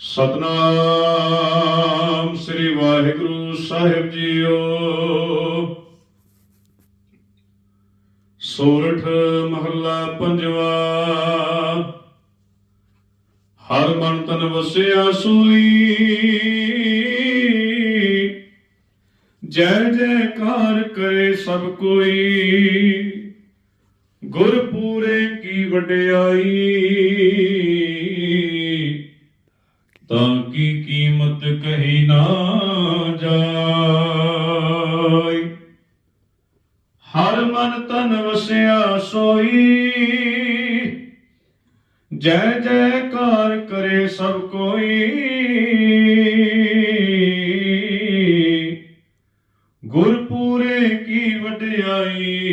ਸਤਨਾਮ ਸ੍ਰੀ ਵਾਹਿਗੁਰੂ ਸਾਹਿਬ ਜੀਓ। ਸੋਰਠ ਮਹੱਲਾ ਪੰਜਵਾ। ਹਰ ਮਨ ਤਨ ਵਸਿਆ ਸੂਈ ਜੈ ਜੈਕਾਰ ਕਰੇ ਸਭ ਕੋਈ। ਗੁਰ ਪੂਰੇ ਕੀ ਵਡਿਆਈ। ਤਾਂ ਕੀ ਕੀਮਤ ਕਹੀ ਨਾ ਜਾਏ ਹਰ ਮਨ ਤਨ ਵਸਿਆ ਸੋਈ। ਜੈ ਜੈਕਾਰ ਕਰੇ ਸਭ ਕੋਈ। ਗੁਰਪੂਰੇ ਕੀ ਵਡਿਆਈ?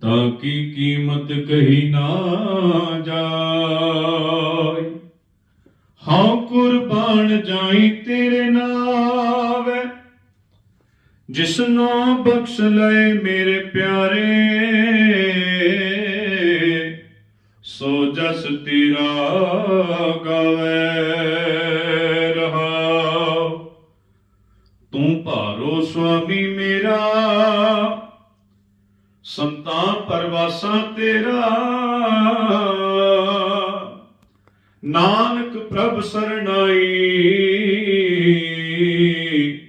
ਤਾਂ ਕੀ ਕੀਮਤ ਕਹੀ ਨਾ ਜਾ ਕੁਰਬਾਨ ਜਾਈ ਤੇਰੇ ਨਾਵੇ। ਜਿਸਨੋ ਬਖਸ਼ ਲਏ ਮੇਰੇ ਪਿਆਰੇ, ਸੋ ਜਸ ਤੇਰਾ ਗਾਵੇ ਰਹਾਉ। ਤੂੰ ਭਾਰੋ ਸੁਆਮੀ ਮੇਰਾ ਸੰਤਾਂ ਪਰਵਾਸਾ ਤੇਰਾ। ਨਾਨਕ ਪ੍ਰਭ ਸਰਣਾਈ।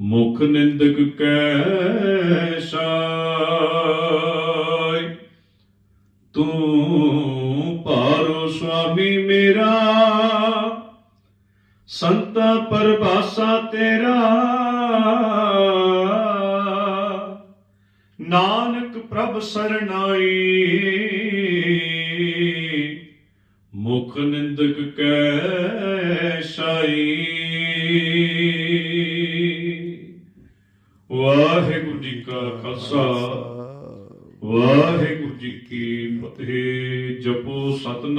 ਮੁਖ ਨਿੰਦਕ ਕੈ ਸਾਈ ਤੂੰ ਪਾਰੋ ਸੁਆਮੀ ਮੇਰਾ। ਸੰਤਾ ਪਰਭਾਸਾ ਤੇਰਾ। ਨਾਨਕ ਪ੍ਰਭ ਸਰਣਾਈ। ਮੁਖ ਨਿੰਦਕ ਕੈ ਸਾਈ ਵਾਹਿਗੁਰੂ ਜੀ ਕਾ ਖਾਲਸਾ ਵਾਹਿਗੁਰੂ ਜੀ ਕੀ ਫਤਿਹ। ਜਪੋ ਸਤਨਾਮ।